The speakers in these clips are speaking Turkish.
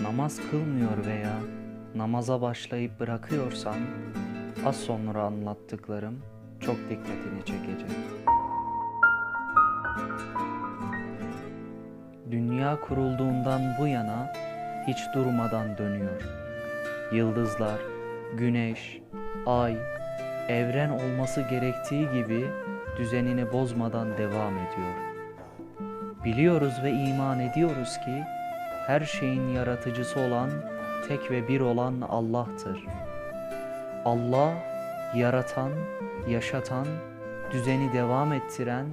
namaz kılmıyor veya namaza başlayıp bırakıyorsan az sonra anlattıklarım çok dikkatini çekecek. Dünya kurulduğundan bu yana hiç durmadan dönüyor. Yıldızlar, güneş, ay, evren olması gerektiği gibi düzenini bozmadan devam ediyor. Biliyoruz ve iman ediyoruz ki her şeyin yaratıcısı olan tek ve bir olan Allah'tır. Allah yaratan, yaşatan, düzeni devam ettiren,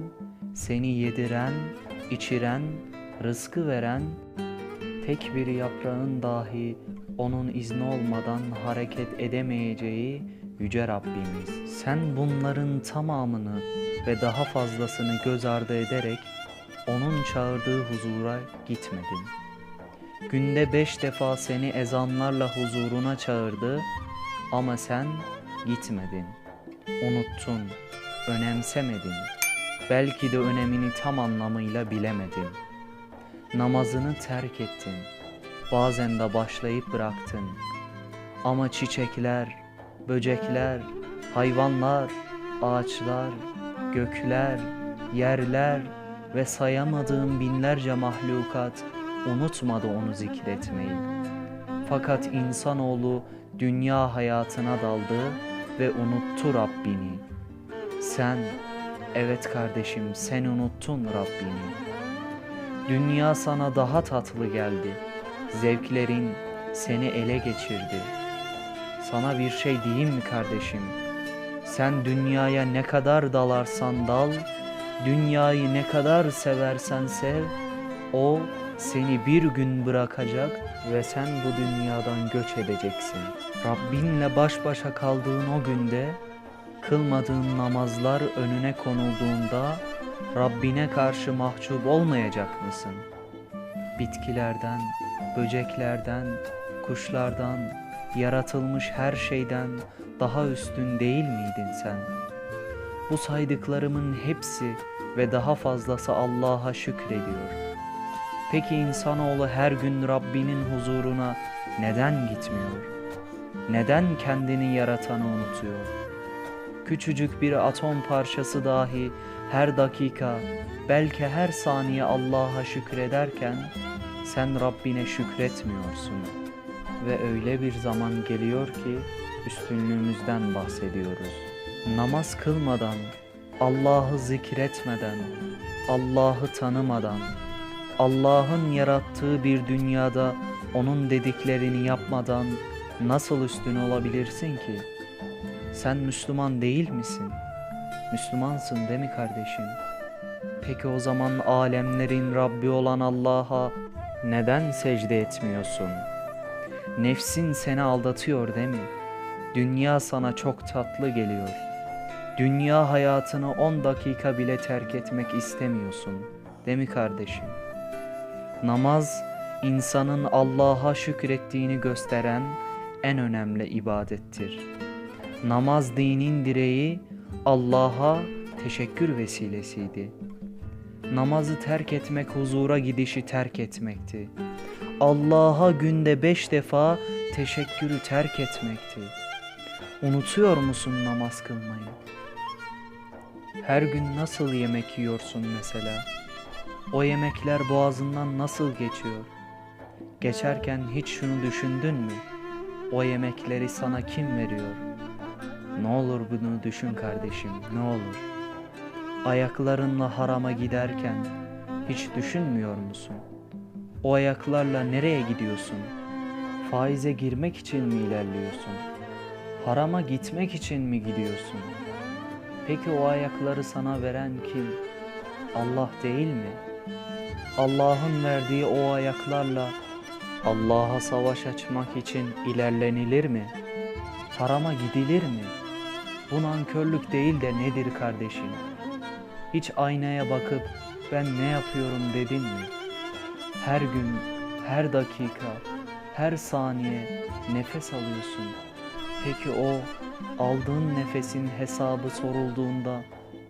seni yediren, içiren, rızkı veren, tek bir yaprağın dahi onun izni olmadan hareket edemeyeceği yüce Rabbimiz. Sen bunların tamamını ve daha fazlasını göz ardı ederek onun çağırdığı huzura gitmedin. Günde beş defa seni ezanlarla huzuruna çağırdı ama sen gitmedin. Unuttun, önemsemedin. Belki de önemini tam anlamıyla bilemedin. Namazını terk ettin. Bazen de başlayıp bıraktın. Ama çiçekler, böcekler, hayvanlar, ağaçlar, gökler, yerler ve sayamadığım binlerce mahlukat unutmadı onu zikretmeyi. Fakat insanoğlu dünya hayatına daldı ve unuttu Rabbini. Sen, evet kardeşim sen unuttun Rabbini. Dünya sana daha tatlı geldi. Zevklerin seni ele geçirdi. Sana bir şey diyeyim mi kardeşim? Sen dünyaya ne kadar dalarsan dal, dünyayı ne kadar seversen sev, o seni bir gün bırakacak ve sen bu dünyadan göç edeceksin. Rabbinle baş başa kaldığın o günde, kılmadığın namazlar önüne konulduğunda, Rabbine karşı mahcup olmayacak mısın? Bitkilerden, böceklerden, kuşlardan, yaratılmış her şeyden daha üstün değil miydin sen? Bu saydıklarımın hepsi ve daha fazlası Allah'a şükrediyor. Peki insanoğlu her gün Rabbinin huzuruna neden gitmiyor? Neden kendini yaratanı unutuyor? Küçücük bir atom parçası dahi her dakika, belki her saniye Allah'a şükrederken sen Rabbine şükretmiyorsun. Ve öyle bir zaman geliyor ki üstünlüğümüzden bahsediyoruz. Namaz kılmadan, Allah'ı zikretmeden, Allah'ı tanımadan, Allah'ın yarattığı bir dünyada onun dediklerini yapmadan nasıl üstün olabilirsin ki? Sen Müslüman değil misin? Müslümansın değil mi kardeşim? Peki o zaman alemlerin Rabbi olan Allah'a neden secde etmiyorsun? Nefsin seni aldatıyor değil mi? Dünya sana çok tatlı geliyor. Dünya hayatını 10 dakika bile terk etmek istemiyorsun. Değil mi kardeşim? Namaz insanın Allah'a şükrettiğini gösteren en önemli ibadettir. Namaz dinin direği Allah'a teşekkür vesilesiydi. Namazı terk etmek huzura gidişi terk etmekti. Allah'a günde beş defa teşekkürü terk etmekti. Unutuyor musun namaz kılmayı? Her gün nasıl yemek yiyorsun mesela? O yemekler boğazından nasıl geçiyor? Geçerken hiç şunu düşündün mü? O yemekleri sana kim veriyor? Ne olur bunu düşün kardeşim, ne olur. Ayaklarınla harama giderken hiç düşünmüyor musun? O ayaklarla nereye gidiyorsun? Faize girmek için mi ilerliyorsun? Harama gitmek için mi gidiyorsun? Peki o ayakları sana veren kim? Allah değil mi? Allah'ın verdiği o ayaklarla Allah'a savaş açmak için ilerlenilir mi? Harama gidilir mi? Bu nankörlük değil de nedir kardeşim? Hiç aynaya bakıp ben ne yapıyorum dedin mi? Her gün, her dakika, her saniye nefes alıyorsun. Peki o aldığın nefesin hesabı sorulduğunda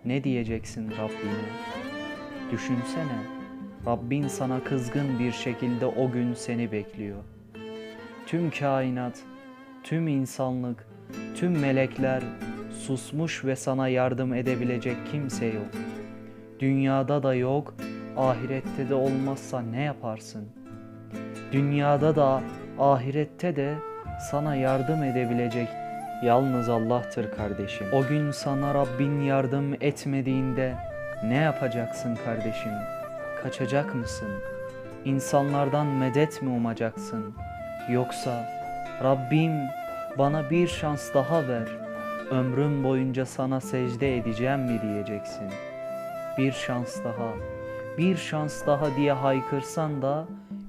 ne diyeceksin Rabbine? Düşünsene, Rabbin sana kızgın bir şekilde o gün seni bekliyor. tüm kainat, tüm insanlık, tüm melekler susmuş ve sana yardım edebilecek kimse yok. Dünyada da yok, ahirette de olmazsa ne yaparsın? Dünyada da ahirette de sana yardım edebilecek yalnız Allah'tır kardeşim. O gün sana Rabbin yardım etmediğinde ne yapacaksın kardeşim? Kaçacak mısın? İnsanlardan medet mi umacaksın? Yoksa Rabbim bana bir şans daha ver. Ömrüm boyunca sana secde edeceğim mi diyeceksin. Bir şans daha, bir şans daha diye haykırsan da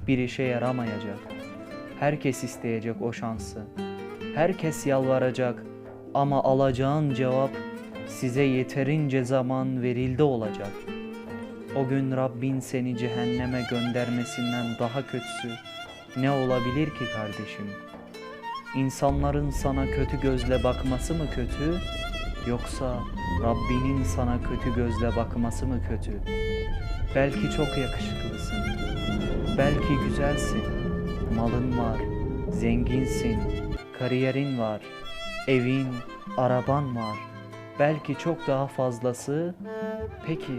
bir işe yaramayacak. Herkes isteyecek o şansı. Herkes yalvaracak ama alacağın cevap size yeterince zaman verildi olacak. O gün Rabbin seni cehenneme göndermesinden daha kötüsü ne olabilir ki kardeşim? İnsanların sana kötü gözle bakması mı kötü yoksa Rabbinin sana kötü gözle bakması mı kötü? Belki çok yakışıklısın. Belki güzelsin. Malın var. Zenginsin. Kariyerin var. Evin, araban var. Belki çok daha fazlası. Peki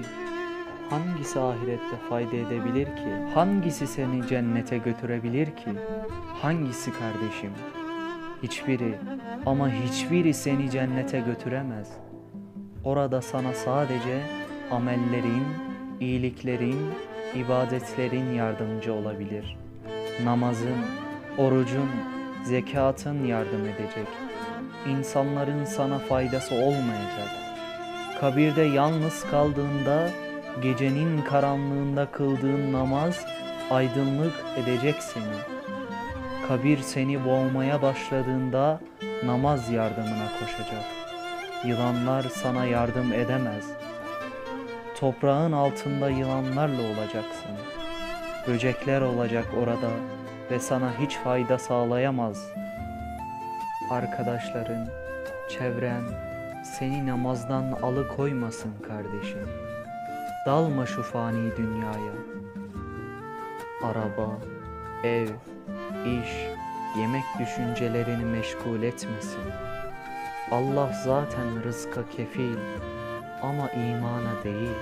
hangisi ahirette fayda edebilir ki? Hangisi seni cennete götürebilir ki? Hangisi kardeşim? Hiçbiri ama hiçbiri seni cennete götüremez. Orada sana sadece amellerin, iyiliklerin, ibadetlerin yardımcı olabilir. Namazın, orucun, zekatın yardım edecek. İnsanların sana faydası olmayacak. Kabirde yalnız kaldığında gecenin karanlığında kıldığın namaz aydınlık edecek seni. Kabir seni boğmaya başladığında namaz yardımına koşacak. Yılanlar sana yardım edemez. Toprağın altında yılanlarla olacaksın. Böcekler olacak orada ve sana hiç fayda sağlayamaz. Arkadaşların, çevren seni namazdan alıkoymasın kardeşim. Dalma şu fani dünyaya. Araba, ev, iş, yemek düşüncelerini meşgul etmesin. Allah zaten rızka kefil ama imana değil.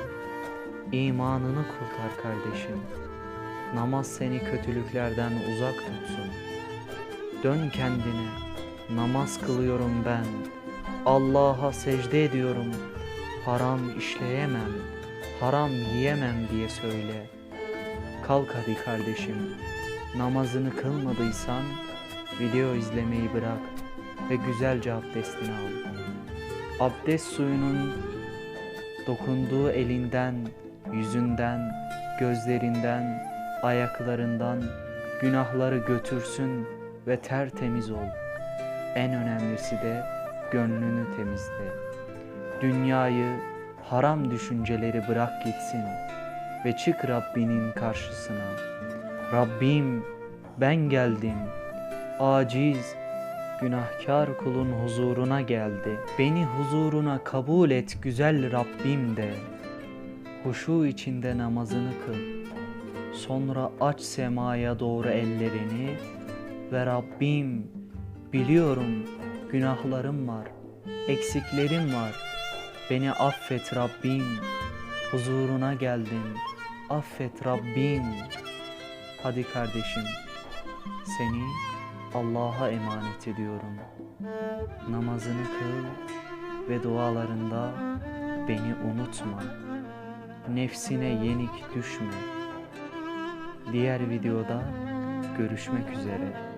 İmanını kurtar kardeşim. Namaz seni kötülüklerden uzak tutsun. Dön kendine. Namaz kılıyorum ben. Allah'a secde ediyorum. Haram işleyemem. Haram yiyemem diye söyle. Kalk hadi kardeşim. Namazını kılmadıysan video izlemeyi bırak ve güzelce abdestini al. Abdest suyunun dokunduğu elinden, yüzünden, gözlerinden, ayaklarından günahları götürsün ve tertemiz ol. En önemlisi de gönlünü temizle. Dünyayı, haram düşünceleri bırak gitsin ve çık Rabbinin karşısına. Rabbim ben geldim. Aciz, günahkar kulun huzuruna geldi. Beni huzuruna kabul et güzel Rabbim de. Huşu içinde namazını kıl. Sonra aç semaya doğru ellerini ve Rabbim biliyorum günahlarım var, eksiklerim var. Beni affet Rabbim. Huzuruna geldim. Affet Rabbim. Hadi kardeşim, seni Allah'a emanet ediyorum. Namazını kıl ve dualarında beni unutma. Nefsine yenik düşme. Diğer videoda görüşmek üzere.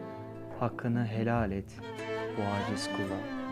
Hakkını helal et bu aciz kula.